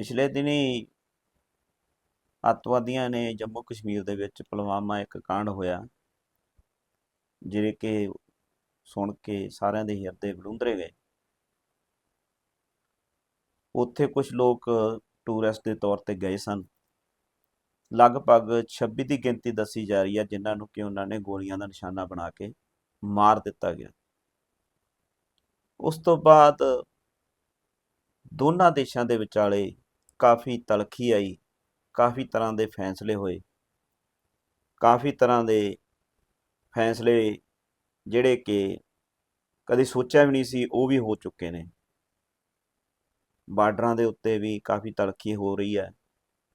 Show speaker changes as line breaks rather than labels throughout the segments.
ਪਿਛਲੇ ਦਿਨੀ ਅੱਤਵਾਦੀਆਂ ਨੇ ਜੰਮੂ ਕਸ਼ਮੀਰ ਦੇ ਵਿੱਚ ਪੁਲਵਾਮਾ ਇੱਕ ਕਾਂਡ ਹੋਇਆ, ਜਿਹੜੇ ਕਿ ਸੁਣ ਕੇ ਸਾਰਿਆਂ ਦੇ ਹਿਰਦੇ ਵਿਲੁੰਦਰੇ ਗਏ। ਉੱਥੇ ਕੁਝ ਲੋਕ ਟੂਰਿਸਟ ਦੇ ਤੌਰ ਤੇ ਗਏ ਸਨ। ਲਗਭਗ 26 ਦੀ ਗਿਣਤੀ ਦੱਸੀ ਜਾ ਰਹੀ ਹੈ, ਜਿਨ੍ਹਾਂ ਨੂੰ ਕਿ ਉਹਨਾਂ ਨੇ ਗੋਲੀਆਂ ਦਾ ਨਿਸ਼ਾਨਾ ਬਣਾ ਕੇ ਮਾਰ ਦਿੱਤਾ ਗਿਆ। ਉਸ ਤੋਂ ਬਾਅਦ ਦੋਨਾਂ ਦੇਸ਼ਾਂ ਦੇ ਵਿਚਾਲੇ ਕਾਫੀ ਤਲਖੀ ਆਈ, ਕਾਫੀ ਤਰ੍ਹਾਂ ਦੇ ਫੈਸਲੇ ਹੋਏ। ਕਾਫੀ ਤਰ੍ਹਾਂ ਦੇ ਫੈਸਲੇ ਜਿਹੜੇ ਕਿ ਕਦੇ ਸੋਚਿਆ ਵੀ ਨਹੀਂ ਸੀ, ਉਹ ਵੀ ਹੋ ਚੁੱਕੇ ਨੇ। ਬਾਰਡਰਾਂ ਦੇ ਉੱਤੇ ਵੀ ਕਾਫੀ ਤਲਖੀ ਹੋ ਰਹੀ ਹੈ।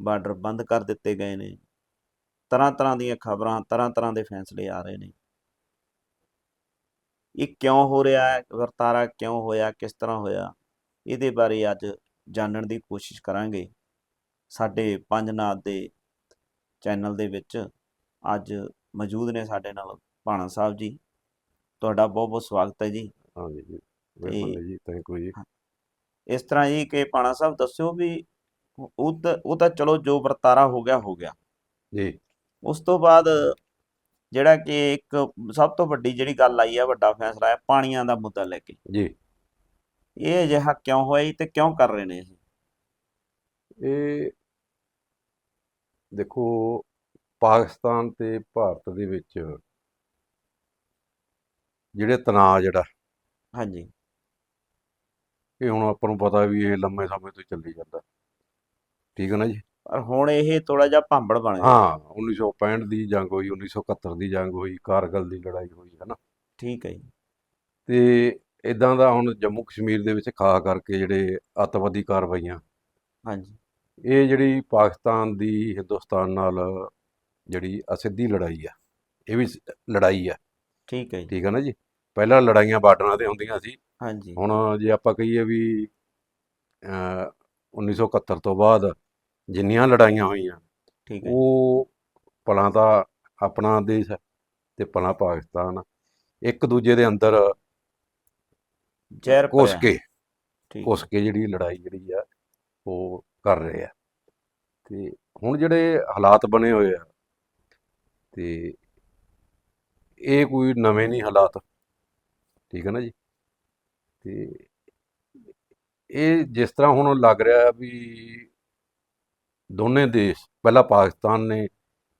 ਬਾਰਡਰ ਬੰਦ ਕਰ ਦਿੱਤੇ ਗਏ ਨੇ। ਤਰ੍ਹਾਂ ਤਰ੍ਹਾਂ ਦੀਆਂ ਖਬਰਾਂ, ਤਰ੍ਹਾਂ ਤਰ੍ਹਾਂ ਦੇ ਫੈਸਲੇ ਆ ਰਹੇ ਨੇ। ਇਹ ਕਿਉਂ ਹੋ ਰਿਹਾ ਹੈ? ਵਰਤਾਰਾ ਕਿਉਂ ਹੋਇਆ? ਕਿਸ ਤਰ੍ਹਾਂ ਹੋਇਆ? ਇਹਦੇ ਬਾਰੇ ਅੱਜ ਜਾਣਨ ਦੀ ਕੋਸ਼ਿਸ਼ ਕਰਾਂਗੇ। ਸਾਡੇ ਪੰਜ ਨਾਥ ਦੇ ਚੈਨਲ ਦੇ ਵਿੱਚ ਅੱਜ ਮੌਜੂਦ ਨੇ ਸਾਡੇ ਨਾਲ ਭਾਣਾ ਸਾਹਿਬ ਜੀ। ਤੁਹਾਡਾ ਬਹੁਤ ਬਹੁਤ ਸਵਾਗਤ ਹੈ ਜੀ।
ਹਾਂਜੀ ਜੀ ਬਿਲਕੁਲ ਜੀ ਥੈਂਕ ਯੂ ਜੀ।
ਇਸ ਤਰ੍ਹਾਂ ਜੀ ਕਿ ਭਾਣਾ ਸਾਹਿਬ ਦੱਸਿਓ ਵੀ ਉਹ ਤਾਂ ਉਹ ਤਾਂ ਚਲੋ ਜੋ ਵਰਤਾਰਾ ਹੋ ਗਿਆ ਹੋ ਗਿਆ।
ਜੀ।
ਉਸ ਤੋਂ ਬਾਅਦ ਜਿਹੜਾ ਕਿ ਇੱਕ ਸਭ ਤੋਂ ਵੱਡੀ ਜਿਹੜੀ ਗੱਲ ਆਈ ਹੈ ਵੱਡਾ ਫੈਸਲਾ ਹੈ ਪਾਣੀਆਂ ਦਾ ਮੁੱਦਾ ਲੈ ਕੇ।
ਜੀ।
ਇਹ ਅਜਿਹਾ ਕਿਉਂ ਹੋਇਆ ਜੀ ਤੇ ਕਿਉਂ ਕਰ ਰਹੇ ਨੇ ਇਹ?
ਇਹ ਦੇਖੋ ਪਾਕਿਸਤਾਨ ਤੇ ਭਾਰਤ ਦੇ ਵਿੱਚ ਜਿਹੜੇ ਤਣਾਅ ਜਿਹੜਾ
ਹਾਂਜੀ।
ਇਹ ਹੁਣ ਆਪਾਂ ਨੂੰ ਪਤਾ ਵੀ ਇਹ ਲੰਮੇ ਸਮੇਂ ਤੋਂ ਚੱਲੀ ਜਾਂਦਾ। ਠੀਕ ਹੈ ਨਾ ਜੀ?
ਪਰ ਹੁਣ ਇਹ ਥੋੜਾ ਜਿਹਾ ਭਾਂਬੜ ਬਣ ਗਿਆ।
ਹਾਂ 1965 ਦੀ ਜੰਗ ਹੋਈ 1971 ਦੀ ਜੰਗ ਹੋਈ ਕਾਰਗਲ ਦੀ ਲੜਾਈ ਹੋਈ ਹੈ ਨਾ?
ਠੀਕ ਹੈ ਜੀ।
ਤੇ ਇਦਾਂ ਦਾ ਹੁਣ ਜੰਮੂ ਕਸ਼ਮੀਰ ਦੇ ਵਿੱਚ ਖਾ ਕਰਕੇ ਜਿਹੜੇ ਅੱਤਵਾਦੀ ਕਾਰਵਾਈਆਂ।
ਹਾਂਜੀ।
ਇਹ ਜਿਹੜੀ ਪਾਕਿਸਤਾਨ ਦੀ ਹਿੰਦੁਸਤਾਨ ਨਾਲ ਜਿਹੜੀ ਅਸਿੱਧੀ ਲੜਾਈ ਆ ਇਹ ਵੀ ਲੜਾਈ ਆ।
ਠੀਕ ਹੈ ਜੀ।
ਠੀਕ ਹੈ ਨਾ ਜੀ? ਪਹਿਲਾਂ ਲੜਾਈਆਂ ਬਾਰਡਰਾਂ ਤੇ ਹੁੰਦੀਆਂ ਸੀ।
ਹਾਂਜੀ।
ਹੁਣ ਜੇ ਆਪਾਂ ਕਹੀਏ ਵੀ ਅਹ, 1971 ਤੋਂ ਬਾਅਦ ਜਿੰਨੀਆਂ ਲੜਾਈਆਂ ਹੋਈਆਂ
ਠੀਕ ਹੈ
ਉਹ ਭਲਾ ਤਾਂ ਆਪਣਾ ਦੇਸ਼ ਤੇ ਭਲਾ ਪਾਕਿਸਤਾਨ। ਇੱਕ ਦੂਜੇ ਦੇ ਅੰਦਰ
ਜ਼ਹਿਰ
ਘੁਸ
ਭਰਿਆ।
ਕੇ
ਠੀਕ
ਘੁਸ ਕੇ ਜਿਹੜੀ ਲੜਾਈ ਜਿਹੜੀ ਆ ਉਹ ਕਰ ਰਹੇ ਆ। ਤੇ ਹੁਣ ਜਿਹੜੇ ਹਾਲਾਤ ਬਣੇ ਹੋਏ ਆ ਤੇ ਇਹ ਕੋਈ ਨਵੇਂ ਨਹੀਂ ਹਾਲਾਤ। ਠੀਕ ਹੈ ਨਾ ਜੀ? ਤੇ ਇਹ ਜਿਸ ਤਰ੍ਹਾਂ ਹੁਣ ਲੱਗ ਰਿਹਾ ਵੀ ਦੋਨੇ ਦੇਸ਼ ਪਹਿਲਾਂ ਪਾਕਿਸਤਾਨ ਨੇ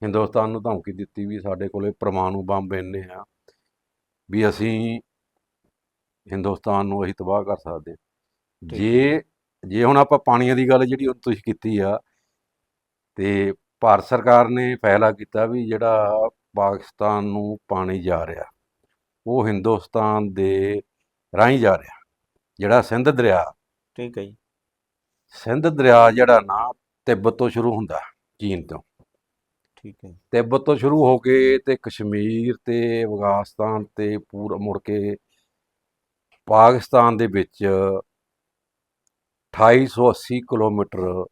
ਹਿੰਦੁਸਤਾਨ ਨੂੰ ਧਮਕੀ ਦਿੱਤੀ ਵੀ ਸਾਡੇ ਕੋਲੇ ਪ੍ਰਮਾਣੂ ਬੰਬ ਇੰਨੇ ਆ ਵੀ ਅਸੀਂ ਹਿੰਦੁਸਤਾਨ ਨੂੰ ਅਸੀਂ ਤਬਾਹ ਕਰ ਸਕਦੇ ਹਾਂ। ਜੇ ਜੇ ਹੁਣ ਆਪਾਂ ਪਾਣੀਆਂ ਦੀ ਗੱਲ ਜਿਹੜੀ ਤੁਸੀਂ ਕੀਤੀ ਆ ਤੇ ਭਾਰਤ ਸਰਕਾਰ ਨੇ ਫੈਸਲਾ ਕੀਤਾ ਵੀ ਜਿਹੜਾ ਪਾਕਿਸਤਾਨ ਨੂੰ ਪਾਣੀ ਜਾ ਰਿਹਾ ਉਹ ਹਿੰਦੁਸਤਾਨ ਦੇ ਰਾਹੀਂ ਜਾ ਰਿਹਾ ਜਿਹੜਾ ਸਿੰਧ ਦਰਿਆ।
ਠੀਕ ਹੈ ਜੀ।
ਸਿੰਧ ਦਰਿਆ ਜਿਹੜਾ ਨਾ ਤਿੱਬਤ ਤੋਂ ਸ਼ੁਰੂ ਹੁੰਦਾ ਚੀਨ ਤੋਂ।
ਠੀਕ ਹੈ
ਤਿੱਬਤ ਤੋਂ ਸ਼ੁਰੂ ਹੋ ਕੇ ਤੇ ਕਸ਼ਮੀਰ ਤੇ ਅਫਗਾਨਿਸਤਾਨ ਤੇ ਪੂਰਾ ਮੁੜ ਕੇ ਪਾਕਿਸਤਾਨ ਦੇ ਵਿੱਚ 2880 ਕਿਲੋਮੀਟਰ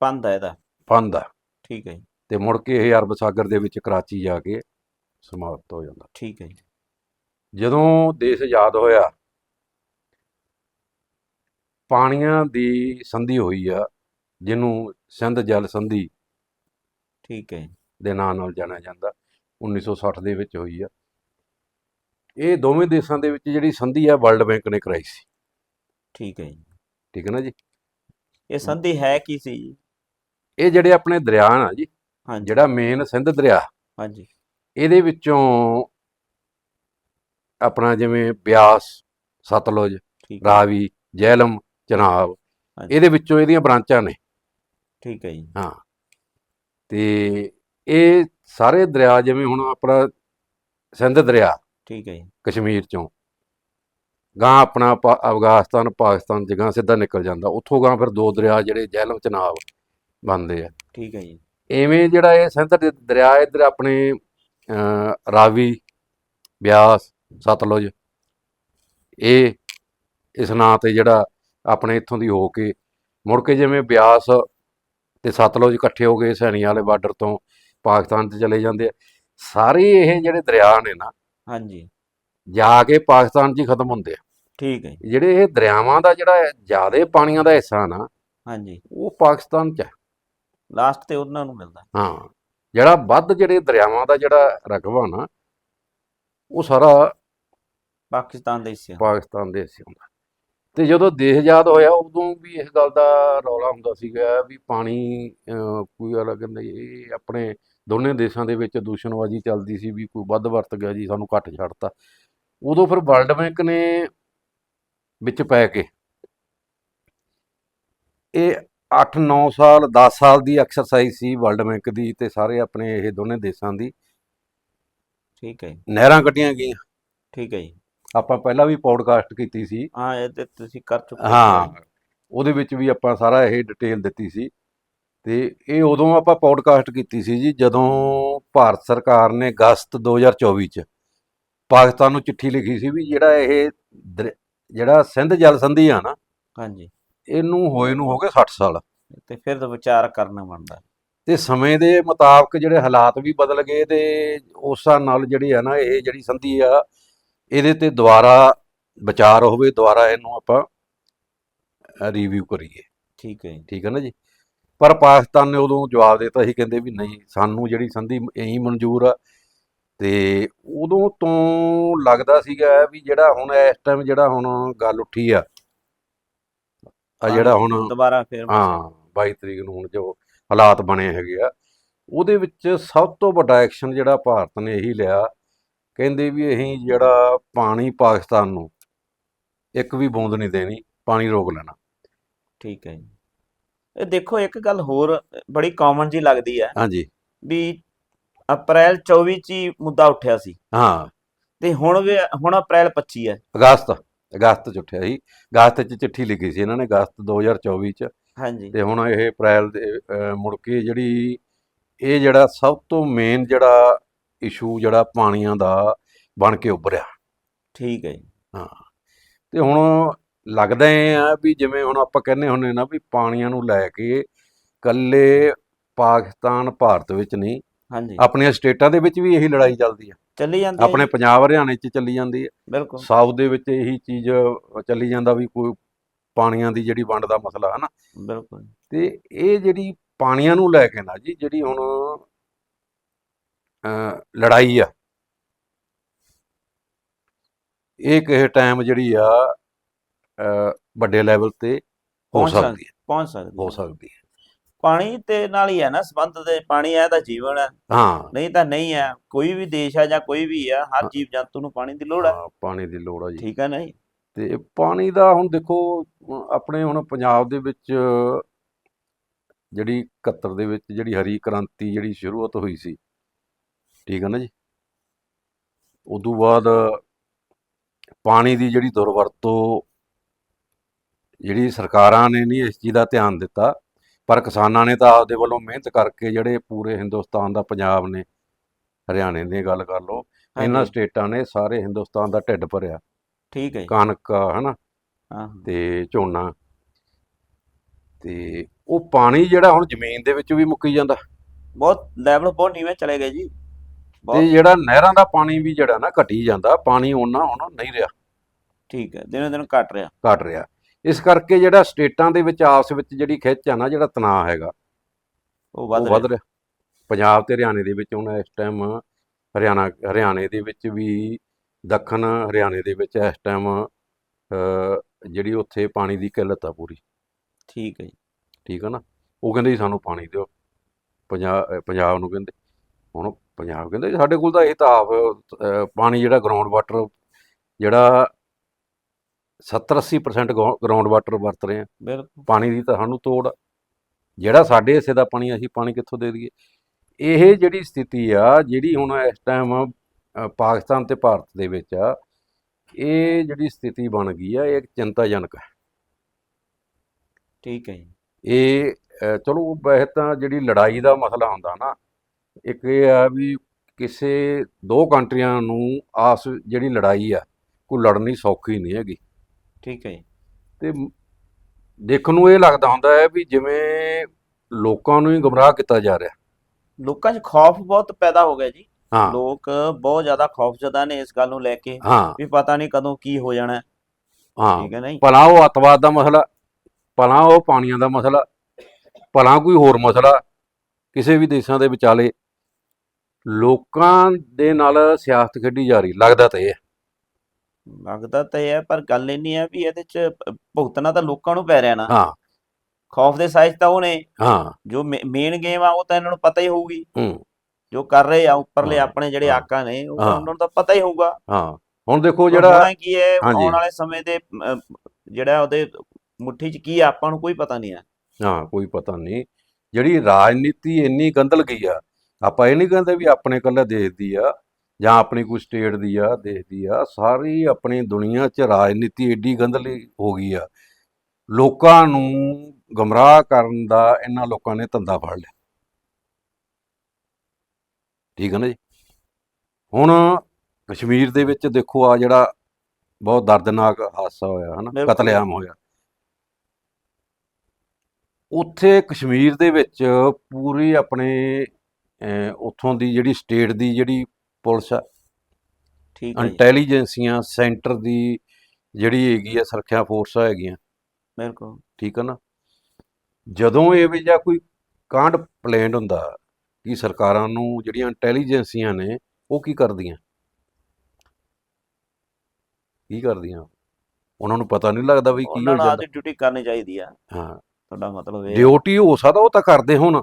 ਪੰਧ ਹੈ ਇਹਦਾ।
ਪੰਧ ਆ
ਠੀਕ ਹੈ ਜੀ,
ਤੇ ਮੁੜ ਕੇ ਇਹ ਅਰਬ ਸਾਗਰ ਦੇ ਵਿੱਚ ਕਰਾਚੀ ਜਾ ਕੇ ਸਮਾਪਤ ਹੋ ਜਾਂਦਾ।
ਠੀਕ ਹੈ ਜੀ,
ਜਦੋਂ ਦੇਸ਼ ਆਜ਼ਾਦ ਹੋਇਆ ਪਾਣੀਆਂ ਦੀ ਸੰਧੀ ਹੋਈ ਆ ਜਿਹਨੂੰ ਸਿੰਧ ਜਲ ਸੰਧੀ
ਠੀਕ ਹੈ
ਦੇ ਨਾਂ ਨਾਲ ਜਾਣਿਆ ਜਾਂਦਾ 1960 ਦੇ ਵਿੱਚ ਹੋਈ ਆ। ਇਹ ਦੋਵੇਂ ਦੇਸ਼ਾਂ ਦੇ ਵਿੱਚ ਜਿਹੜੀ ਸੰਧੀ ਆ ਵਰਲਡ ਬੈਂਕ ਨੇ ਕਰਾਈ ਸੀ।
ਠੀਕ ਹੈ ਜੀ।
ਠੀਕ ਹੈ ਨਾ ਜੀ?
ਇਹ ਸੰਧੀ ਹੈ ਕੀ ਸੀ ਜੀ?
ਇਹ ਜਿਹੜੇ ਆਪਣੇ ਦਰਿਆ ਨਾ ਜੀ
ਹਾਂਜੀ।
ਜਿਹੜਾ ਮੇਨ ਸਿੰਧ ਦਰਿਆ
ਹਾਂਜੀ।
ਇਹਦੇ ਵਿੱਚੋਂ ਆਪਣਾ ਜਿਵੇਂ ਬਿਆਸ ਸਤਲੁਜ ਰਾਵੀ ਜੇਹਲਮ ਚਨਾਬ। ਇਹਦੇ ਵਿੱਚੋਂ ਇਹਦੀਆਂ ਬ੍ਰਾਂਚਾਂ ਨੇ।
ਠੀਕ ਹੈ ਜੀ।
ਹਾਂ। ਤੇ ਇਹ ਸਾਰੇ ਦਰਿਆ ਜਿਵੇਂ ਹੁਣ ਆਪਣਾ ਸਿੰਧ ਦਰਿਆ
ਠੀਕ ਹੈ ਜੀ।
ਕਸ਼ਮੀਰ ਚੋਂ। ਗਾਂ ਆਪਣਾ ਪਾ- ਅਫਗਾਨਿਸਤਾਨ ਪਾਕਿਸਤਾਨ ਗਾਂ ਸਿੱਧਾ ਨਿਕਲ ਜਾਂਦਾ। ਉੱਥੋਂ ਗਾਂ ਫਿਰ ਦੋ ਦਰਿਆ ਜਿਹੜੇ ਜੇਹਲਮ ਚਨਾਬ ਬਣਦੇ ਆ।
ਠੀਕ ਹੈ ਜੀ।
ਐਵੇਂ ਜਿਹੜਾ ਇਹ ਸਿੰਧ ਦੇ ਦਰਿਆ ਇੱਧਰ ਆਪਣੇ ਅਹ, ਰਾਵੀ ਬਿਆਸ ਸਤਲੁਜ ਇਹ ਇਸ ਨਾਂ ਤੇ ਜਿਹੜਾ ਆਪਣੇ ਇੱਥੋਂ ਦੀ ਹੋ ਕੇ ਮੁੜ ਕੇ ਜਿਵੇਂ ਬਿਆਸ ਤੇ ਸਤਲੁਜ ਇਕੱਠੇ ਹੋ ਗਏ ਸੈਣੀਆਂ ਵਾਲੇ ਬਾਰਡਰ ਤੋਂ ਪਾਕਿਸਤਾਨ 'ਚ ਚਲੇ ਜਾਂਦੇ ਆ। ਸਾਰੇ ਇਹ ਜਿਹੜੇ ਦਰਿਆ ਨੇ ਨਾ
ਹਾਂਜੀ।
ਜਾ ਕੇ ਪਾਕਿਸਤਾਨ 'ਚ ਹੀ ਖਤਮ ਹੁੰਦੇ ਆ।
ਠੀਕ ਹੈ ਜੀ,
ਜਿਹੜੇ ਇਹ ਦਰਿਆਵਾਂ ਦਾ ਜਿਹੜਾ ਜ਼ਿਆਦਾ ਪਾਣੀਆਂ ਦਾ ਹਿੱਸਾ ਨਾ
ਹਾਂਜੀ।
ਉਹ ਪਾਕਿਸਤਾਨ 'ਚ ਹੈ।
ਲਾਸਟ ਤੇ ਉਹਨਾਂ ਨੂੰ ਮਿਲਦਾ।
ਹਾਂ ਜਿਹੜਾ ਵੱਧ ਜਿਹੜੇ ਦਰਿਆਵਾਂ ਦਾ ਜਿਹੜਾ ਰਕਬਾ ਨਾ ਉਹ ਸਾਰਾ
ਪਾਕਿਸਤਾਨ ਦੇ ਹਿੱਸੇ।
ਪਾਕਿਸਤਾਨ ਦੇ ਹਿੱਸੇ ਹੁੰਦਾ। ਤੇ ਜਦੋਂ ਦੇਸ਼ ਆਜ਼ਾਦ ਹੋਇਆ ਉਦੋਂ ਵੀ ਇਸ ਗੱਲ ਦਾ ਰੌਲਾ ਹੁੰਦਾ ਸੀਗਾ ਵੀ ਪਾਣੀ ਅਹ, ਕੋਈ ਵਾਲਾ ਕਹਿੰਦਾ ਇਹ ਆਪਣੇ ਦੋਨੇ ਦੇਸ਼ਾਂ ਦੇ ਵਿੱਚ ਦੂਸ਼ਣਬਾਜ਼ੀ ਚੱਲਦੀ ਸੀ ਵੀ ਕੋਈ ਵੱਧ ਵਰਤ ਗਿਆ ਜੀ ਸਾਨੂੰ ਘੱਟ ਛੱਡਤਾ। ਉਦੋਂ ਫਿਰ ਵਰਲਡ ਬੈਂਕ ਨੇ ਵਿੱਚ ਪੈ ਕੇ ਇਹ 8-9 ਸਾਲ 10 ਸਾਲ ਦੀ ਐਕਸਰਸਾਈਜ਼ ਸੀ ਵਰਲਡ ਬੈਂਕ ਦੀ ਤੇ ਸਾਰੇ ਆਪਣੇ ਇਹ ਦੋਨੇ ਦੇਸ਼ਾਂ ਦੀ।
ਠੀਕ ਹੈ
ਨਹਿਰਾਂ ਕੱਢੀਆਂ ਗਈਆਂ।
ਠੀਕ ਹੈ ਜੀ।
ਆਪਾਂ ਪਹਿਲਾਂ ਵੀ ਪੌਡਕਾਸਟ ਕੀਤੀ ਸੀ।
ਹਾਂ ਇਹ ਤੇ ਤੁਸੀਂ ਕਰ ਚੁੱਕੇ। ਹਾਂ।
ਉਹਦੇ ਵਿੱਚ ਵੀ ਆਪਾਂ ਸਾਰਾ ਇਹ ਡਿਟੇਲ ਦਿੱਤੀ ਸੀ। ਤੇ ਇਹ ਉਦੋਂ ਆਪਾਂ ਪੌਡਕਾਸਟ ਕੀਤੀ ਸੀ ਜੀ ਜਦੋਂ ਭਾਰਤ ਸਰਕਾਰ ਨੇ ਅਗਸਤ 2024 ਚ ਪਾਕਿਸਤਾਨ ਨੂੰ ਚਿੱਠੀ ਲਿਖੀ ਸੀ ਵੀ ਜਿਹੜਾ ਇਹ ਦਰ- ਜਿਹੜਾ ਸਿੰਧ ਜਲ ਸੰਧੀ ਆ ਨਾ
ਹਾਂਜੀ।
ਇਹਨੂੰ ਹੋਏ ਨੂੰ ਹੋ ਗਏ 60 ਸਾਲ।
ਤੇ ਫਿਰ ਤਾਂ ਵਿਚਾਰ ਕਰਨਾ ਬਣਦਾ।
ਤੇ ਸਮੇਂ ਦੇ ਮੁਤਾਬਕ ਜਿਹੜੇ ਹਾਲਾਤ ਵੀ ਬਦਲ ਗਏ ਤੇ ਉਸ ਹਿਸਾਬ ਨਾਲ ਜਿਹੜੀ ਆ ਨਾ ਇਹ ਜਿਹੜੀ ਸੰਧੀ ਆ ਇਹਦੇ ਤੇ ਦੁਬਾਰਾ ਵਿਚਾਰ ਹੋਵੇ ਦੁਬਾਰਾ ਇਹਨੂੰ ਆਪਾਂ ਰਿਵਿਊ ਕਰੀਏ।
ਠੀਕ ਹੈ ਜੀ,
ਠੀਕ ਹੈ ਨਾ ਜੀ? ਪਰ ਪਾਕਿਸਤਾਨ ਨੇ ਉਦੋਂ ਜਵਾਬ ਦਿੱਤਾ ਸੀ ਕਹਿੰਦੇ ਵੀ ਨਹੀਂ ਸਾਨੂੰ ਜਿਹੜੀ ਸੰਧੀ ਇਹੀ ਮਨਜ਼ੂਰ ਆ। ਤੇ ਉਦੋਂ ਤੋਂ ਲੱਗਦਾ ਸੀਗਾ ਵੀ ਜਿਹੜਾ ਹੁਣ ਇਸ ਟਾਈਮ ਜਿਹੜਾ ਹੁਣ ਗੱਲ ਉੱਠੀ ਆ ਆ ਜਿਹੜਾ ਹੁਣ
ਦੁਬਾਰਾ ਫਿਰ
ਹਾਂ 22 ਤਰੀਕ ਨੂੰ ਹੁਣ ਜੋ ਹਾਲਾਤ ਬਣੇ ਹੈਗੇ ਆ ਉਹਦੇ ਵਿੱਚ ਸਭ ਤੋਂ ਵੱਡਾ ਐਕਸ਼ਨ ਜਿਹੜਾ ਭਾਰਤ ਨੇ ਇਹੀ ਲਿਆ ਕਹਿੰਦੇ ਵੀ ਅਸੀਂ ਜਿਹੜਾ ਪਾਣੀ ਪਾਕਿਸਤਾਨ ਨੂੰ ਇੱਕ ਵੀ ਬੂੰਦ ਨਹੀਂ ਦੇਣੀ ਪਾਣੀ ਰੋਕ ਲੈਣਾ।
ਠੀਕ ਹੈ ਜੀ। ਇਹ ਦੇਖੋ ਇੱਕ ਗੱਲ ਹੋਰ ਬੜੀ ਕਾਮਨ ਜੀ ਲੱਗਦੀ ਹੈ
ਹਾਂਜੀ।
ਵੀ ਅਪ੍ਰੈਲ 24 ਚ ਹੀ ਮੁੱਦਾ ਉੱਠਿਆ ਸੀ।
ਹਾਂ।
ਤੇ ਹੁਣ ਵੀ ਹੁਣ ਅਪ੍ਰੈਲ 25 ਹੈ।
ਅਗਸਤ ਅਗਸਤ ਚ ਉੱਠਿਆ ਸੀ। ਅਗਸਤ ਚ ਚਿੱਠੀ ਲਿਖੀ ਸੀ ਇਹਨਾਂ ਨੇ ਅਗਸਤ 2024 ਚ।
ਹਾਂਜੀ।
ਤੇ ਹੁਣ ਇਹ ਅਪ੍ਰੈਲ ਦੇ ਅਹ, ਮੁੜ ਕੇ ਜਿਹੜੀ ਇਹ ਜਿਹੜਾ ਸਭ ਤੋਂ ਮੇਨ ਜਿਹੜਾ ਇਸ਼ੂ ਜਿਹੜਾ ਪਾਣੀਆਂ ਦਾ ਬਣ ਕੇ ਉੱਭਰਿਆ।
ਠੀਕ ਹੈ ਜੀ।
ਤੇ ਹੁਣ ਲੱਗਦਾ ਆ ਵੀ ਜਿਵੇਂ ਹੁਣ ਆਪਾਂ ਕਹਿੰਦੇ ਹੁੰਦੇ ਨਾ ਵੀ ਪਾਣੀਆਂ ਨੂੰ ਲੈ ਕੇ ਕੱਲੇ ਪਾਕਿਸਤਾਨ ਭਾਰਤ ਵਿੱਚ ਨਹੀਂ
ਹਾਂਜੀ।
ਆਪਣੀਆਂ ਸਟੇਟਾਂ ਦੇ ਵਿੱਚ ਵੀ ਇਹੀ ਲੜਾਈ ਚੱਲਦੀ ਆ।
ਚੱਲੀ ਜਾਂਦੀ ਹੈ
ਆਪਣੇ ਪੰਜਾਬ ਹਰਿਆਣੇ 'ਚ ਚੱਲੀ ਜਾਂਦੀ ਹੈ
ਬਿਲਕੁਲ।
ਸਾਊਥ ਦੇ ਵਿੱਚ ਇਹੀ ਚੀਜ਼ ਚੱਲੀ ਜਾਂਦਾ ਵੀ ਕੋਈ ਪਾਣੀਆਂ ਦੀ ਜਿਹੜੀ ਵੰਡ ਦਾ ਮਸਲਾ ਹੈ ਨਾ
ਬਿਲਕੁਲ।
ਤੇ ਇਹ ਜਿਹੜੀ ਪਾਣੀਆਂ ਨੂੰ ਲੈ ਕੇ ਨਾ ਜੀ ਜਿਹੜੀ ਹੁਣ ਲੜਾਈ ਆ ਇਹ ਕਿਸੇ ਟਾਈਮ ਜਿਹੜੀ ਆ ਵੱਡੇ ਲੈਵਲ ਤੇ ਹੋ ਸਕਦੀ ਹੈ।
ਪਹੁੰਚ ਸਕਦੀ
ਹੋ।
ਹੈ।
ਸਕਦੀ ਹੈ।
ਪਾਣੀ ਤੇ ਨਾਲ ਹੀ ਹੈ ਨਾ ਸੰਬੰਧ ਦੇ ਪਾਣੀ ਹੈ ਤਾਂ ਜੀਵਨ ਹੈ।
ਹਾਂ।
ਨਹੀਂ ਤਾਂ ਨਹੀਂ ਹੈ ਕੋਈ ਵੀ ਦੇਸ਼ ਹੈ ਜਾਂ ਕੋਈ ਵੀ ਹੈ ਹਰ
ਹਾਂ।
ਜੀਵ ਜੰਤੂ ਨੂੰ ਪਾਣੀ ਦੀ ਲੋੜ ਹੈ।
ਹਾਂ, ਪਾਣੀ ਦੀ ਲੋੜ ਆ ਜੀ।
ਠੀਕ ਹੈ ਨਾ ਜੀ?
ਤੇ ਪਾਣੀ ਦਾ ਹੁਣ ਦੇਖੋ ਆਪਣੇ ਹੁਣ ਪੰਜਾਬ ਦੇ ਵਿੱਚ ਜਿਹੜੀ 71 ਦੇ ਵਿੱਚ ਜਿਹੜੀ ਹਰੀ ਕ੍ਰਾਂਤੀ ਜਿਹੜੀ ਸ਼ੁਰੂਆਤ ਹੋਈ ਸੀ ਠੀਕ ਹੈ ਨਾ ਜੀ? ਉਦੋਂ ਬਾਅਦ ਪਾਣੀ ਦੀ ਜਿਹੜੀ ਦੁਰਵਰਤੋਂ ਜਿਹੜੀ ਸਰਕਾਰਾਂ ਨੇ ਨਹੀਂ ਇਸ ਚੀਜ਼ ਦਾ ਧਿਆਨ ਦਿੱਤਾ ਪਰ ਕਿਸਾਨਾਂ ਨੇ ਤਾਂ ਆਪਦੇ ਵੱਲੋਂ ਮਿਹਨਤ ਕਰਕੇ ਜਿਹੜੇ ਪੂਰੇ ਹਿੰਦੁਸਤਾਨ ਦਾ ਪੰਜਾਬ ਨੇ ਹਰਿਆਣੇ ਦੀ ਗੱਲ ਕਰ ਲਓ ਇਹਨਾਂ ਸਟੇਟਾਂ ਨੇ ਸਾਰੇ ਹਿੰਦੁਸਤਾਨ ਦਾ ਢਿੱਡ ਭਰਿਆ।
ਠੀਕ ਹੈ ਜੀ।
ਕਣਕ ਹਨਾ? ਤੇ ਝੋਨਾ। ਤੇ ਉਹ ਪਾਣੀ ਜਿਹੜਾ ਹੁਣ ਜ਼ਮੀਨ ਦੇ ਵਿੱਚ ਵੀ ਮੁੱਕੀ ਜਾਂਦਾ।
ਬਹੁਤ ਲੈਵਲ ਬਹੁਤ ਨੀਵੇਂ ਚਲੇ ਗਏ ਜੀ।
ਤੇ ਜਿਹੜਾ ਨਹਿਰਾਂ ਦਾ ਪਾਣੀ ਵੀ ਜਿਹੜਾ ਨਾ ਘਟੀ ਜਾਂਦਾ ਪਾਣੀ ਉਹਨਾਂ ਹੁਣ ਨਹੀਂ ਰਿਹਾ।
ਠੀਕ ਹੈ ਦਿਨੋਂ ਦਿਨ ਘਟ ਰਿਹਾ।
ਘਟ ਰਿਹਾ। ਇਸ ਕਰਕੇ ਜਿਹੜਾ ਸਟੇਟਾਂ ਦੇ ਵਿੱਚ ਆਪਸ ਵਿੱਚ ਜਿਹੜੀ ਖਿੱਚ ਆ ਨਾ ਜਿਹੜਾ ਤਣਾਅ ਹੈਗਾ
ਉਹ
ਉਹ
ਵੱਧ
ਵੱਧ
ਰਿਹਾ।
ਰਿਹਾ ਪੰਜਾਬ ਤੇ ਹਰਿਆਣੇ ਦੇ ਵਿੱਚ ਹੁਣ ਇਸ ਟਾਈਮ ਹਰਿਆਣਾ ਹਰਿਆਣੇ ਦੇ ਵਿੱਚ ਵੀ ਦੱਖਣ ਹਰਿਆਣੇ ਦੇ ਵਿੱਚ ਇਸ ਟਾਈਮ ਜਿਹੜੀ ਉੱਥੇ ਪਾਣੀ ਦੀ ਕਿੱਲਤ ਆ ਪੂਰੀ।
ਠੀਕ ਹੈ ਜੀ।
ਠੀਕ ਹੈ ਨਾ? ਉਹ ਕਹਿੰਦੇ ਜੀ ਸਾਨੂੰ ਪਾਣੀ ਦਿਓ। ਪੰਜਾਬ ਪੰਜਾਬ ਨੂੰ ਕਹਿੰਦੇ। ਹੁਣ ਪੰਜਾਬ ਕਹਿੰਦੇ ਜੀ ਸਾਡੇ ਕੋਲ ਤਾਂ ਇਹ ਤਾਂ ਆਪ ਅਹ, ਪਾਣੀ ਜਿਹੜਾ ਗਰਾਊਂਡ ਵਾਟਰ ਜਿਹੜਾ 70-80% ਗਰਾਊਂਡ ਵਾਟਰ ਵਰਤ ਰਹੇ ਆ
ਬਿਲਕੁਲ।
ਪਾਣੀ ਦੀ ਤਾਂ ਸਾਨੂੰ ਤੋੜ। ਜਿਹੜਾ ਸਾਡੇ ਹਿੱਸੇ ਦਾ ਪਾਣੀ ਅਸੀਂ ਪਾਣੀ ਕਿੱਥੋਂ ਦੇ ਦਈਏ? ਇਹ ਜਿਹੜੀ ਸਥਿਤੀ ਆ ਜਿਹੜੀ ਹੁਣ ਇਸ ਟਾਈਮ ਪਾਕਿਸਤਾਨ ਤੇ ਭਾਰਤ ਦੇ ਵਿੱਚ ਆ ਇਹ ਜਿਹੜੀ ਸਥਿਤੀ ਬਣ ਗਈ ਆ ਇਹ ਚਿੰਤਾਜਨਕ ਹੈ
ਠੀਕ ਹੈ ਜੀ।
ਇਹ ਚਲੋ ਵੈਸੇ ਤਾਂ ਜਿਹੜੀ ਲੜਾਈ ਦਾ ਮਸਲਾ ਹੁੰਦਾ ਨਾ ਇੱਕ ਇਹ ਆ ਵੀ ਕਿਸੇ ਦੋ ਕੰਟਰੀਆਂ ਨੂੰ ਆਸ ਜਿਹੜੀ ਲੜਾਈ ਆ ਕੋਈ ਲੜਨੀ ਸੌਖੀ ਨਹੀਂ ਹੈਗੀ।
ਠੀਕ ਹੈ ਜੀ।
ਤੇ ਦੇਖਣ ਨੂੰ ਇਹ ਲੱਗਦਾ ਹੁੰਦਾ ਹੈ ਵੀ ਜਿਵੇਂ ਲੋਕਾਂ ਨੂੰ ਹੀ ਗੁੰਮਰਾਹ ਕੀਤਾ ਜਾ ਰਿਹਾ।
ਲੋਕਾਂ 'ਚ ਖੌਫ ਬਹੁਤ ਪੈਦਾ ਹੋ ਗਿਆ ਜੀ।
ਹਾਂ।
ਲੋਕ ਬਹੁਤ ਜ਼ਿਆਦਾ ਖੌਫਜ਼ਦਾ ਨੇ ਇਸ ਗੱਲ ਨੂੰ ਲੈ ਕੇ
ਹਾਂ।
ਵੀ ਪਤਾ ਨਹੀਂ ਕਦੋਂ ਕੀ ਹੋ ਜਾਣਾ। ਹੈ, ਠੀਕ ਹੈ ਨਾ ਜੀ।
ਭਲਾ ਉਹ ਅੱਤਵਾਦ ਦਾ ਮਸਲਾ ਭਲਾ ਉਹ ਪਾਣੀਆਂ ਦਾ ਮਸਲਾ ਭਲਾ ਕੋਈ ਹੋਰ ਮਸਲਾ ਕਿਸੇ ਵੀ ਦੇਸ਼ਾਂ ਦੇ ਵਿਚਾਲੇ ਲੋਕਾਂ ਦੇ ਨਾਲ ਸਿਆਸਤ ਖੇਡੀ ਜਾ ਰਹੀ ਲੱਗਦਾ ਤਾਂ ਇਹ ਹੈ।
ਲੱਗਦਾ ਤਾਂ ਇਹ ਹੈ ਪਰ ਗੱਲ ਇੰਨੀ ਹੈ ਵੀ ਇਹਦੇ ਚ ਭੁਗਤਣਾ ਤਾਂ ਲੋਕਾਂ ਨੂੰ ਪੈ ਰਿਹਾ ਨਾ।
ਹਾਂ।
ਖੌਫ ਦੇ ਸਾਈਜ਼ ਤਾਂ ਉਹਨੇ
ਹਾਂ।
ਜੋ ਮੇਨ ਗੇਮ ਆ ਉਹ ਤਾਂ ਇਹਨਾਂ ਨੂੰ ਪਤਾ ਹੀ ਹੋਊਗੀ।
ਹੂੰ।
ਜੋ ਕਰ ਰਹੇ ਆ ਉੱਪਰਲੇ ਆਪਣੇ ਜਿਹੜੇ ਆਕਾ ਨੇ ਉਹ। ਉਹਨਾਂ ਨੂੰ ਤਾਂ ਪਤਾ ਹੀ ਹੋਊਗਾ।
ਹਾਂ। ਹੁਣ ਦੇਖੋ ਜਿਹੜਾ
ਹੋਣਾ ਕੀ ਹੈ। ਆਉਣ ਵਾਲੇ ਸਮੇਂ ਦੇ ਜਿਹੜਾ ਉਹਦੇ ਮੁੱਠੀ 'ਚ ਕੀ ਆ ਆਪਾਂ ਨੂੰ ਕੋਈ ਪਤਾ ਨਹੀਂ ਹੈ।
ਹਾਂ ਕੋਈ ਪਤਾ ਨਹੀਂ। ਜਿਹੜੀ ਰਾਜਨੀਤੀ ਇੰਨੀ ਗੰਦਲ ਗਈ ਆ ਆਪਾਂ ਇਹ ਨਹੀਂ ਕਹਿੰਦੇ ਵੀ ਆਪਣੇ ਇਕੱਲੇ ਦੇਸ਼ ਦੀ ਆ। ਜਾਂ ਆਪਣੀ ਕੋਈ ਸਟੇਟ ਦੀ ਆ ਦੇਸ਼ ਦੀ ਆ ਸਾਰੀ ਆਪਣੀ ਦੁਨੀਆ 'ਚ ਰਾਜਨੀਤੀ ਏਡੀ ਗੰਦਲੀ ਹੋ ਗਈ ਆ। ਲੋਕਾਂ ਨੂੰ ਗਮਰਾਹ ਕਰਨ ਦਾ ਇਹਨਾਂ ਲੋਕਾਂ ਨੇ ਧੰਦਾ ਫੜ ਲਿਆ। ਠੀਕ ਹੈ ਨਾ ਜੀ? ਹੁਣ ਕਸ਼ਮੀਰ ਦੇ ਵਿੱਚ ਦੇਖੋ ਆ ਜਿਹੜਾ ਬਹੁਤ ਦਰਦਨਾਕ ਹਾਦਸਾ ਹੋਇਆ ਹਨਾ। ਕਤਲੇਆਮ ਹੋਇਆ। ਉੱਥੇ ਕਸ਼ਮੀਰ ਦੇ ਵਿੱਚ ਪੂਰੀ ਆਪਣੇ ਉੱਥੋਂ ਦੀ ਜਿਹੜੀ ਸਟੇਟ ਦੀ ਜਿਹੜੀ ਪੁਲਿਸ
ਠੀਕ ਹੈ ਜੀ।
ਇੰਟੈਲੀਜੈਂਸੀਆਂ ਸੈਂਟਰ ਦੀ ਜਿਹੜੀ ਹੈਗੀ ਆ ਸੁਰੱਖਿਆ ਫੋਰਸਾਂ ਹੈਗੀਆਂ।
ਬਿਲਕੁਲ।
ਠੀਕ ਹੈ ਨਾ? ਜਦੋਂ ਇਹ ਵੀ ਜਾਂ ਕੋਈ ਕਾਂਡ ਪਲੈਨਡ ਹੁੰਦਾ ਕਿ ਸਰਕਾਰਾਂ ਨੂੰ ਜਿਹੜੀਆਂ ਇੰਟੈਲੀਜੈਂਸੀਆਂ ਨੇ ਉਹ ਕੀ ਕਰਦੀਆਂ? ਕੀ ਕਰਦੀਆਂ? ਉਹਨਾਂ ਨੂੰ ਪਤਾ ਨਹੀਂ ਲੱਗਦਾ ਵੀ ਕੀ
ਉਹਨਾਂ
ਹੋ
ਨੂੰ
ਜਾਂਦਾ।
ਆਪਦੀ ਡਿਊਟੀ ਕਰਨੀ ਚਾਹੀਦੀ ਆ।
ਹਾਂ।
ਤੁਹਾਡਾ ਮਤਲਬ ਇਹ।
ਡਿਊਟੀ ਹੋ ਸਕਦਾ ਉਹ ਤਾਂ ਕਰਦੇ ਹੁਣ।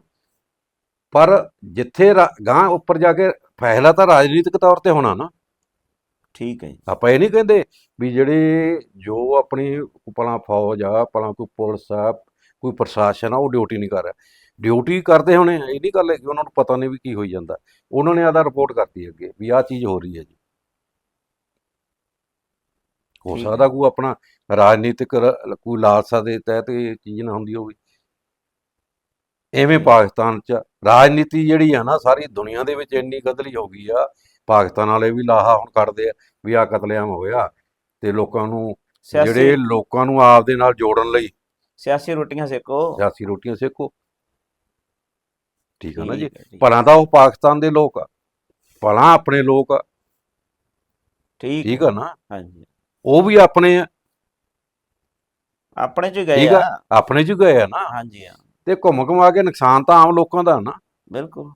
ਪਰ ਜਿੱਥੇ ਗਾਂ ਉੱਪਰ ਜਾ ਕੇ ਫੈਸਲਾ ਤਾਂ ਰਾਜਨੀਤਿਕ ਤੌਰ ਤੇ ਹੋਣਾ ਨਾ।
ਠੀਕ ਹੈ ਜੀ।
ਆਪਾਂ ਇਹ ਨਹੀਂ ਕਹਿੰਦੇ ਵੀ ਜਿਹੜੇ ਜੋ ਆਪਣੀ ਭਲਾ ਫੌਜ ਆ ਭਲਾ ਕੋਈ ਪੁਲਿਸ ਆ ਕੋਈ ਪ੍ਰਸ਼ਾਸਨ ਆ ਉਹ ਡਿਊਟੀ ਨਹੀਂ ਕਰ ਰਿਹਾ। ਡਿਊਟੀ ਕਰਦੇ ਹੋਣੇ ਇਹ ਨਹੀਂ ਗੱਲ ਹੈ ਕਿ ਉਹਨਾਂ ਨੂੰ ਪਤਾ ਨਹੀਂ ਵੀ ਕੀ ਹੋਈ ਜਾਂਦਾ। ਉਹਨਾਂ ਨੇ ਆਦਾ ਰਿਪੋਰਟ ਕਰਤੀ ਅੱਗੇ ਵੀ ਆਹ ਚੀਜ਼ ਹੋ ਰਹੀ ਹੈ ਜੀ। ਹੋ। ਸਕਦਾ ਕੋਈ ਆਪਣਾ ਰਾਜਨੀਤਿਕ ਕੋਈ ਲਾਲਸਾ ਦੇ ਤਹਿਤ ਇਹ ਚੀਜ਼ ਨਾ ਹੁੰਦੀ ਹੋਵੇ। ਐਵੇਂ ਪਾਕਿਸਤਾਨ ਚ ਰਾਜਨੀਤੀ ਜਿਹੜੀ ਆ ਨਾ ਸਾਰੀ ਦੁਨੀਆ ਦੇ ਵਿੱਚ ਇੰਨੀ ਗਦਲੀ ਹੋ ਗਈ ਆ ਪਾਕਿਸਤਾਨ ਵਾਲੇ ਵੀ ਲਾਹਾ ਹੁਣ ਕੱਢਦੇ ਆ ਵੀ ਆ ਕਤਲੇਆਮ ਹੋਇਆ ਤੇ ਲੋਕਾਂ ਨੂੰ ਜਿਹੜੇ ਲੋਕਾਂ ਨੂੰ ਆਪ ਦੇ ਨਾਲ ਜੋੜਨ ਲਈ
ਸਿਆਸੀ ਰੋਟੀਆਂ ਸੇਕੋ।
ਸਿਆਸੀ ਰੋਟੀਆਂ ਸੇਕੋ। ਠੀਕ ਆ ਨਾ ਜੀ? ਭਲਾ ਤਾਂ ਉਹ ਪਾਕਿਸਤਾਨ ਦੇ ਲੋਕ ਆ ਭਲਾ ਆਪਣੇ ਲੋਕ ਆ।
ਠੀਕ।
ਠੀਕ ਆ ਨਾ?
ਹਾਂਜੀ।
ਉਹ ਵੀ ਆਪਣੇ ਆ।
ਆਪਣੇ ਚ ਗਏ।
ਆ? ਆਪਣੇ ਚ ਗਏ ਆ ਨਾ?
ਹਾਂਜੀ ਹਾਂ।
ਤੇ ਘੁੰਮ ਘੁਮਾ ਕੇ ਨੁਕਸਾਨ ਤਾਂ ਆਮ ਲੋਕਾਂ ਦਾ ਨਾ
ਬਿਲਕੁਲ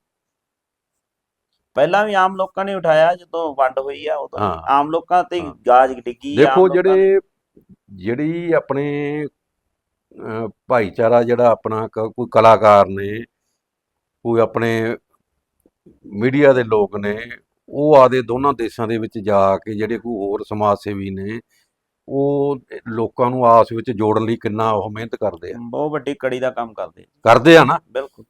ਪਹਿਲਾਂ ਵੀ ਆਮ ਲੋਕਾਂ ਨੇ ਉਠਾਇਆ ਜਦੋਂ ਵੰਡ ਹੋਈ ਆ ਉਦੋਂ
ਹਾਂ।
ਆਮ ਲੋਕਾਂ ਤੇ
ਹਾਂ।
ਗਾਜ ਡਿੱਗੀ ਆਮ
ਦੇਖੋ
ਲੋਕਾਂ।
ਜਿਹੜੇ ਜਿਹੜੀ ਆਪਣੇ ਅਹ, ਭਾਈਚਾਰਾ ਜਿਹੜਾ ਆਪਣਾ ਕ- ਕੋਈ ਕਲਾਕਾਰ ਨੇ ਕੋਈ ਆਪਣੇ ਮੀਡੀਆ ਦੇ ਲੋਕ ਨੇ ਉਹ ਆਦੇ ਦੋਨਾਂ ਦੇਸ਼ਾਂ ਦੇ ਵਿੱਚ ਜਾ ਕੇ ਜਿਹੜੇ ਕੋਈ ਹੋਰ ਸਮਾਜ ਸੇਵੀ ਨੇ ਉਹ ਲੋਕਾਂ ਨੂੰ ਆਪਸ ਵਿੱਚ ਜੋੜਨ ਲਈ ਕਿੰਨਾ ਉਹ ਮਿਹਨਤ ਕਰਦੇ ਆ।
ਬਹੁਤ ਵੱਡੀ ਕੜੀ ਦਾ ਕੰਮ ਕਰਦੇ
ਕਰਦੇ ਆ ਨਾ?
ਬਿਲਕੁਲ।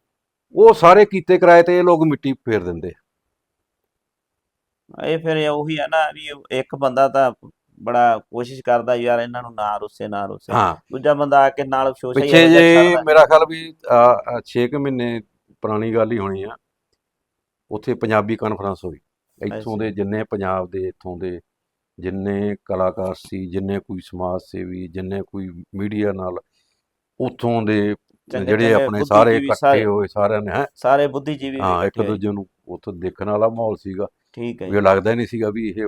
ਉਹ ਸਾਰੇ ਕੀਤੇ ਕਿਰਾਏ ਤੇ ਇਹ ਲੋਕ ਮਿੱਟੀ ਫੇਰ ਦਿੰਦੇ ਆ।
ਇਹ ਫਿਰ ਉਹੀ ਆ ਨਾ ਵੀ ਇੱਕ ਬੰਦਾ ਤਾਂ ਬੜਾ ਕੋਸ਼ਿਸ਼ ਕਰਦਾ ਯਾਰ ਇਹਨਾਂ ਨੂੰ ਨਾ ਰੁੱਸੇ ਨਾ ਰੁੱਸੇ। ਦੂਜਾ ਬੰਦਾ ਆ ਕੇ ਨਾਲ ਸ਼ੋਸ਼ਾ
ਪਿੱਛੇ ਜੇ ਮੇਰਾ ਖਿਆਲ ਵੀ 6 ਮਹੀਨੇ ਪੁਰਾਣੀ ਗੱਲ ਹੀ ਹੋਣੀ ਆ। ਉੱਥੇ ਪੰਜਾਬੀ ਕਾਨਫਰੰਸ ਹੋਈ। ਇੱਥੋਂ ਦੇ ਜਿੰਨੇ ਪੰਜਾਬ ਦੇ ਇੱਥੋਂ ਦੇ ਜਿੰਨੇ ਕਲਾਕਾਰ ਸੀ ਜਿੰਨੇ ਕੋਈ ਸਮਾਜ ਸੇਵੀ ਜਿੰਨੇ ਕੋਈ ਮੀਡੀਆ ਨਾਲ ਉੱਥੋਂ ਦੇ ਜਿਹੜੇ ਆਪਣੇ ਸਾਰੇ ਇਕੱਠੇ। ਹੋਏ ਸਾਰਿਆਂ ਨੇ ਹੈਂ,
ਸਾਰੇ ਬੁੱਧੀਜੀਵੀ
ਹਾਂ ਇੱਕ। ਦੂਜੇ ਨੂੰ ਉੱਥੇ ਦੇਖਣ ਵਾਲਾ ਮਾਹੌਲ ਸੀਗਾ।
ਠੀਕ ਹੈ
ਵੀ ਲੱਗਦਾ ਹੀ ਨਹੀਂ ਸੀਗਾ ਵੀ ਇਹ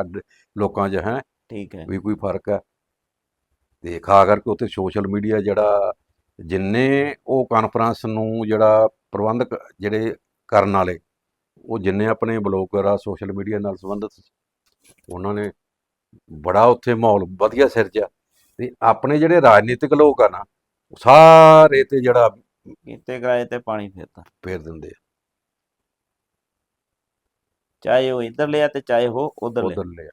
ਅੱਡ ਲੋਕਾਂ 'ਚ ਹੈ?
ਠੀਕ ਹੈ।
ਵੀ ਕੋਈ ਫ਼ਰਕ ਹੈ। ਤੇ ਖਾ ਕਰਕੇ ਉੱਥੇ ਸੋਸ਼ਲ ਮੀਡੀਆ ਜਿਹੜਾ ਜਿੰਨੇ ਉਹ ਕਾਨਫਰੰਸ ਨੂੰ ਜਿਹੜਾ ਪ੍ਰਬੰਧਕ ਜਿਹੜੇ ਕਰਨ ਵਾਲੇ ਉਹ ਜਿੰਨੇ ਆਪਣੇ ਬਲੌਗਰ ਆ ਸੋਸ਼ਲ ਮੀਡੀਆ ਨਾਲ ਸੰਬੰਧਿਤ ਉਹਨਾਂ ਨੇ ਬੜਾ ਉੱਥੇ ਮਾਹੌਲ ਵਧੀਆ ਸਿਰਜਿਆ ਤੇ ਆਪਣੇ ਜਿਹੜੇ ਰਾਜਨੀਤਿਕ ਲੋਕ ਆ ਨਾ ਉਹ ਸਾਰੇ ਤੇ ਜਿਹੜਾ
ਕੀਤੇ ਕਿਰਾਏ ਤੇ ਪਾਣੀ ਫੇਰਦਾ
ਫੇਰ ਦਿੰਦੇ ਆ।
ਚਾਹੇ ਉਹ ਇੱਧਰ ਲਿਆ ਤੇ ਚਾਹੇ ਉਹ ਉਧਰ ਲਿਆ
ਉਧਰਲੇ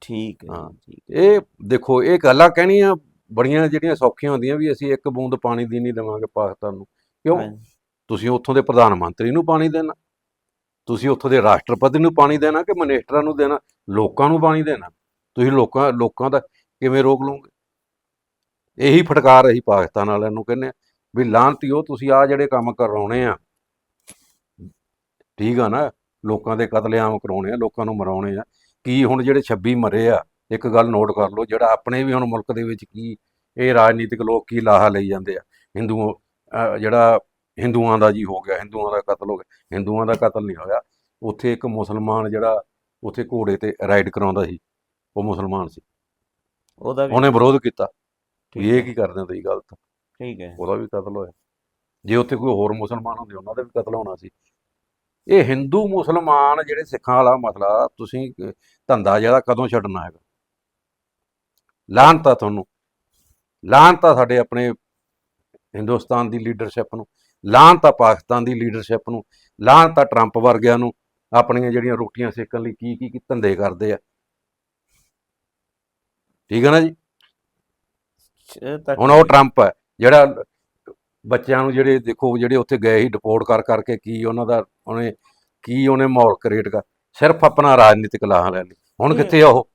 ਠੀਕ ਹੈ
ਹਾਂ।
ਜੀ, ਠੀਕ
ਇਹ ਦੇਖੋ ਇਹ ਗੱਲਾਂ ਕਹਿਣੀਆਂ ਬੜੀਆਂ ਜਿਹੜੀਆਂ ਸੌਖੀਆਂ ਹੁੰਦੀਆਂ ਵੀ ਅਸੀਂ ਇੱਕ ਬੂੰਦ ਪਾਣੀ ਦੀ ਨਹੀਂ ਦੇਵਾਂਗੇ ਪਾਕਿਸਤਾਨ ਨੂੰ। ਕਿਉਂ? ਤੁਸੀਂ ਉੱਥੋਂ ਦੇ ਪ੍ਰਧਾਨ ਮੰਤਰੀ ਨੂੰ ਪਾਣੀ ਦੇਣਾ। ਤੁਸੀਂ ਉੱਥੋਂ ਦੇ ਰਾਸ਼ਟਰਪਤੀ ਨੂੰ ਪਾਣੀ ਦੇਣਾ ਕਿ ਮਨਿਸਟਰਾਂ ਨੂੰ ਦੇਣਾ? ਲੋਕਾਂ ਨੂੰ ਪਾਣੀ ਦੇਣਾ? ਤੁਸੀਂ ਲੋਕਾਂ ਲੋਕਾਂ ਦਾ ਕਿਵੇਂ ਰੋਕ ਲਓਗੇ? ਇਹੀ ਫਟਕਾਰ ਅਸੀਂ ਪਾਕਿਸਤਾਨ ਵਾਲਿਆਂ ਨੂੰ ਕਹਿੰਦੇ ਆ ਵੀ ਲਾਂਤੀਓ ਤੁਸੀਂ ਆ ਜਿਹੜੇ ਕੰਮ ਕਰਾਉਣੇ ਆ, ਠੀਕ ਆ ਨਾ? ਲੋਕਾਂ ਦੇ ਕਤਲੇਆਮ ਕਰਾਉਣੇ ਆ, ਲੋਕਾਂ ਨੂੰ ਮਰਾਉਣੇ ਆ। ਕੀ ਹੁਣ ਜਿਹੜੇ 26 ਮਰੇ ਆ, ਇੱਕ ਗੱਲ ਨੋਟ ਕਰ ਲਓ, ਜਿਹੜਾ ਆਪਣੇ ਵੀ ਹੁਣ ਮੁਲਕ ਦੇ ਵਿੱਚ ਕੀ, ਇਹ ਰਾਜਨੀਤਿਕ ਲੋਕ ਕੀ ਲਾਹਾ ਲਈ ਜਾਂਦੇ ਆ? ਹਿੰਦੂ ਜਿਹੜਾ ਹਿੰਦੂਆਂ ਦਾ ਜੀ ਹੋ ਗਿਆ ਹਿੰਦੂਆਂ ਦਾ ਕਤਲ ਹੋ ਗਿਆ ਹਿੰਦੂਆਂ ਦਾ ਕਤਲ ਨਹੀਂ ਹੋਇਆ। ਉੱਥੇ ਇੱਕ ਮੁਸਲਮਾਨ ਜਿਹੜਾ ਉੱਥੇ ਘੋੜੇ ਤੇ ਰਾਈਡ ਕਰਾਉਂਦਾ ਸੀ ਉਹ ਮੁਸਲਮਾਨ ਸੀ।
ਉਹਦਾ ਵੀ
ਉਹਨੇ ਵਿਰੋਧ ਕੀਤਾ। ਵੀ ਇਹ ਕੀ ਕਰਦੇ ਹੋ ਤੁਸੀਂ ਗਲਤ?
ਠੀਕ ਹੈ।
ਉਹਦਾ ਵੀ ਕਤਲ ਹੋਇਆ। ਜੇ ਉੱਥੇ ਕੋਈ ਹੋਰ ਮੁਸਲਮਾਨ ਹੁੰਦੇ ਉਹਨਾਂ ਦਾ ਵੀ ਕਤਲ ਹੋਣਾ ਸੀ। ਇਹ ਹਿੰਦੂ ਮੁਸਲਮਾਨ ਜਿਹੜੇ ਸਿੱਖਾਂ ਵਾਲਾ ਮਸਲਾ ਤੁਸੀਂ ਧੰਦਾ ਜਿਹੜਾ ਕਦੋਂ ਛੱਡਣਾ ਹੈਗਾ? ਲਾਹਨਤ ਤੁਹਾਨੂੰ। ਲਾਹਨਤ ਸਾਡੇ ਆਪਣੇ ਹਿੰਦੁਸਤਾਨ ਦੀ ਲੀਡਰਸ਼ਿਪ ਨੂੰ। ਲਾਹਨਤ ਆ ਪਾਕਿਸਤਾਨ ਦੀ ਲੀਡਰਸ਼ਿਪ ਨੂੰ ਲਾਹਨਤ ਆ ਟਰੰਪ ਵਰਗਿਆਂ ਨੂੰ ਆਪਣੀਆਂ ਜਿਹੜੀਆਂ ਰੋਟੀਆਂ ਸੇਕਣ ਲਈ ਕੀ ਕੀ ਧੰਦੇ ਕਰਦੇ ਆ। ਠੀਕ ਹੈ ਨਾ ਜੀ?
ਤਾਂ
ਹੁਣ ਉਹ ਟਰੰਪ ਹੈ ਜਿਹੜਾ ਬੱਚਿਆਂ ਨੂੰ ਜਿਹੜੇ ਦੇਖੋ ਜਿਹੜੇ ਉੱਥੇ ਗਏ ਸੀ ਡਿਪੋਰਟ ਕਰ ਕਰਕੇ ਕੀ ਉਹਨਾਂ ਦਾ ਉਹਨੇ ਕੀ ਉਹਨੇ ਮਾਹੌਲ ਕ੍ਰੀਏਟ ਕਰ ਸਿਰਫ ਆਪਣਾ ਰਾਜਨੀਤਿਕ ਲਾਹਾ ਲੈ ਲਈ ਹੁਣ ਕਿੱਥੇ ਆ ਉਹ?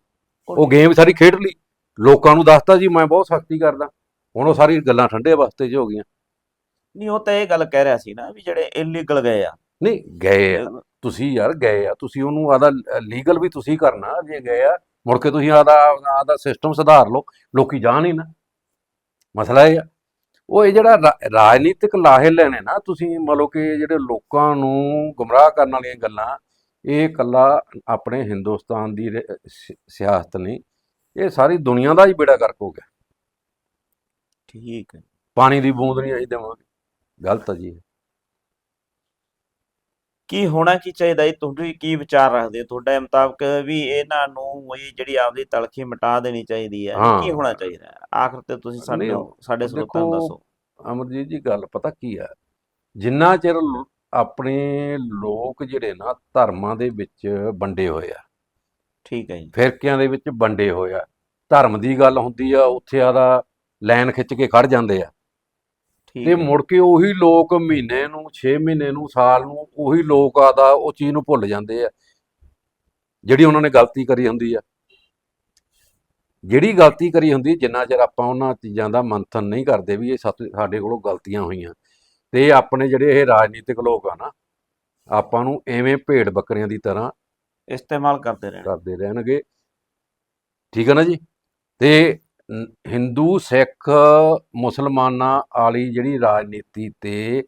ਉਹ ਗੇਮ ਸਾਰੀ ਖੇਡ ਲਈ। ਲੋਕਾਂ ਨੂੰ ਦੱਸਤਾ ਜੀ ਮੈਂ ਬਹੁਤ ਸਖਤੀ ਕਰਦਾ। ਹੁਣ ਉਹ ਸਾਰੀ ਗੱਲਾਂ ਠੰਡੇ ਵਾਸਤੇ 'ਚ ਹੋ ਗਈਆਂ।
ਨਹੀਂ ਉਹ ਤਾਂ ਇਹ ਗੱਲ ਕਹਿ ਰਿਹਾ ਸੀ ਨਾ ਵੀ ਜਿਹੜੇ ਇਲੀਗਲ ਗਏ ਆ।
ਨਹੀਂ ਗਏ ਆ। ਤੁਸੀਂ ਯਾਰ ਗਏ ਆ। ਤੁਸੀਂ ਉਹਨੂੰ ਆਦਾ ਲੀਗਲ ਵੀ ਤੁਸੀਂ ਕਰਨਾ ਜੇ ਗਏ ਆ ਮੁੜ ਕੇ ਤੁਸੀਂ ਆਦਾ ਆਦਾ ਸਿਸਟਮ ਸੁਧਾਰ ਲਓ ਲੋਕੀ ਜਾਣ ਹੀ ਨਾ। ਮਸਲਾ ਇਹ ਆ। ਉਹ ਇਹ ਜਿਹੜਾ ਰਾਜਨੀਤਿਕ ਲਾਹੇ ਲੈਣੇ ਨਾ ਤੁਸੀਂ ਮੰਨ ਲਓ ਕਿ ਜਿਹੜੇ ਲੋਕਾਂ ਨੂੰ ਗੁੰਮਰਾਹ ਕਰਨ ਵਾਲੀਆਂ ਗੱਲਾਂ ਇਹ ਇਕੱਲਾ ਆਪਣੇ ਹਿੰਦੁਸਤਾਨ ਦੀ ਸਿਆਸਤ ਨਹੀਂ ਇਹ ਸਾਰੀ ਦੁਨੀਆ ਦਾ ਹੀ ਬੇੜਾ ਗਰਕ ਹੋ ਗਿਆ।
ਠੀਕ ਹੈ।
ਪਾਣੀ ਦੀ ਬੂੰਦ ਨਹੀਂ ਅਸੀਂ ਦੇਵਾਂਗੇ। ਗਲਤ ਆ ਜੀ। ਇਹ।
ਕੀ ਹੋਣਾ ਕੀ ਚਾਹੀਦਾ ਜੀ? ਤੁਸੀਂ ਕੀ ਵਿਚਾਰ ਰੱਖਦੇ ਹੋ? ਤੁਹਾਡੇ ਮੁਤਾਬਕ ਵੀ ਇਹਨਾਂ ਨੂੰ ਇਹ ਜਿਹੜੀ ਆਪਦੀ ਤਲਖੀ ਮਿਟਾ ਦੇਣੀ ਚਾਹੀਦੀ ਹੈ।
ਹਾਂ।
ਕੀ ਹੋਣਾ ਚਾਹੀਦਾ? ਹੈ ਆਖਰ ਤੇ ਤੁਸੀਂ ਸਾਡੇ
ਨਹੀਂ,
ਸਾਡੇ ਨੂੰ
ਦੇਖੋ,
ਦੱਸੋ।
ਅਮਰਜੀਤ ਜੀ ਗੱਲ ਪਤਾ ਕੀ ਹੈ? ਜਿੰਨਾ ਚਿਰ ਲੋ- ਆਪਣੇ ਲੋਕ ਜਿਹੜੇ ਨਾ ਧਰਮਾਂ ਦੇ ਵਿੱਚ ਵੰਡੇ ਹੋਏ ਆ।
ਠੀਕ ਹੈ ਜੀ।
ਫਿਰਕਿਆਂ ਦੇ ਵਿੱਚ ਵੰਡੇ ਹੋਏ ਆ। ਧਰਮ ਦੀ ਗੱਲ ਹੁੰਦੀ ਆ ਉੱਥੇ ਆਦਾ ਲਾਈਨ ਖਿੱਚ ਕੇ ਖੜ ਜਾਂਦੇ ਆ। ਤੇ ਮੁੜ ਕੇ ਉਹੀ ਲੋਕ ਮਹੀਨੇ ਨੂੰ 6 ਮਹੀਨੇ ਨੂੰ ਸਾਲ ਨੂੰ ਉਹੀ ਲੋਕ ਆਦਾ ਉਹ ਚੀਜ਼ ਨੂੰ ਭੁੱਲ ਜਾਂਦੇ ਆ। ਜਿਹੜੀ ਉਹਨਾਂ ਨੇ ਗਲਤੀ ਕਰੀ ਹੁੰਦੀ ਆ। ਜਿਹੜੀ ਗਲਤੀ ਕਰੀ ਹੁੰਦੀ ਜਿੰਨਾ ਚਿਰ ਆਪਾਂ ਉਹਨਾਂ ਚੀਜ਼ਾਂ ਦਾ ਮੰਥਨ ਨਹੀਂ ਕਰਦੇ ਵੀ ਇਹ ਸਾਡੇ ਕੋਲੋਂ ਗਲਤੀਆਂ ਹੋਈਆਂ। ਤੇ ਆਪਣੇ ਜਿਹੜੇ ਇਹ ਰਾਜਨੀਤਿਕ ਲੋਕ ਆ ਨਾ ਆਪਾਂ ਨੂੰ ਐਵੇਂ ਭੇਡ ਬੱਕਰੀਆਂ ਦੀ ਤਰ੍ਹਾਂ
ਇਸਤੇਮਾਲ ਕਰਦੇ ਰਹਿਣਾ।
ਕਰਦੇ ਰਹਿਣਗੇ। ਠੀਕ ਹੈ ਨਾ ਜੀ? ਤੇ ਹਿੰਦੂ ਸਿੱਖ ਮੁਸਲਮਾਨਾਂ ਵਾਲੀ ਜਿਹੜੀ ਰਾਜਨੀਤੀ ਤੇ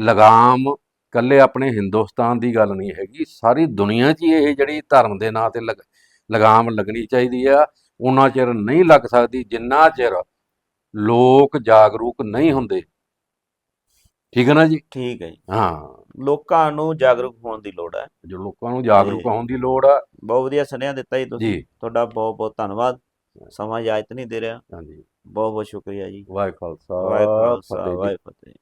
ਲਗਾਮ ਕੱਲੇ ਆਪਣੇ ਹਿੰਦੁਸਤਾਨ ਦੀ ਗੱਲ ਨਹੀਂ ਹੈਗੀ। ਸਾਰੀ ਦੁਨੀਆ 'ਚ ਇਹ ਜਿਹੜੀ ਧਰਮ ਦੇ ਨਾਂ ਤੇ ਲਗ- ਲਗਾਮ ਲੱਗਣੀ ਚਾਹੀਦੀ ਆ ਉਹਨਾਂ ਚਿਰ ਨਹੀਂ ਲੱਗ ਸਕਦੀ ਜਿੰਨਾ ਚਿਰ ਲੋਕ ਜਾਗਰੂਕ ਨਹੀਂ ਹੁੰਦੇ। ਠੀਕ ਹੈ ਨਾ ਜੀ?
ਠੀਕ ਹੈ ਜੀ।
ਹਾਂ।
ਲੋਕਾਂ ਨੂੰ ਜਾਗਰੂਕ ਹੋਣ ਦੀ ਲੋੜ ਹੈ
ਜੋ ਲੋਕਾਂ ਨੂੰ ਜਾਗਰੂਕ। ਹੋਣ ਦੀ ਲੋੜ ਆ।
ਬਹੁਤ ਵਧੀਆ ਸੁਨੇਹਾ ਦਿੱਤਾ ਜੀ ਤੁਸੀਂ। ਤੁਹਾਡਾ ਬਹੁਤ ਬਹੁਤ ਧੰਨਵਾਦ। ਸਮਾਂ ਇਜਾਜ਼ਤ ਨਹੀਂ ਦੇ ਰਿਹਾ।
ਹਾਂਜੀ।
ਬਹੁਤ ਬਹੁਤ ਸ਼ੁਕਰੀਆ ਜੀ।
ਵਾਹਿਗੁਰੂ ਖਾਲਸਾ
ਵਾਹਿਗੁਰੂ
ਫਤਿਹ ਜੀ।
ਵਾਹਿਗੁਰੂ ਫਤਿਹ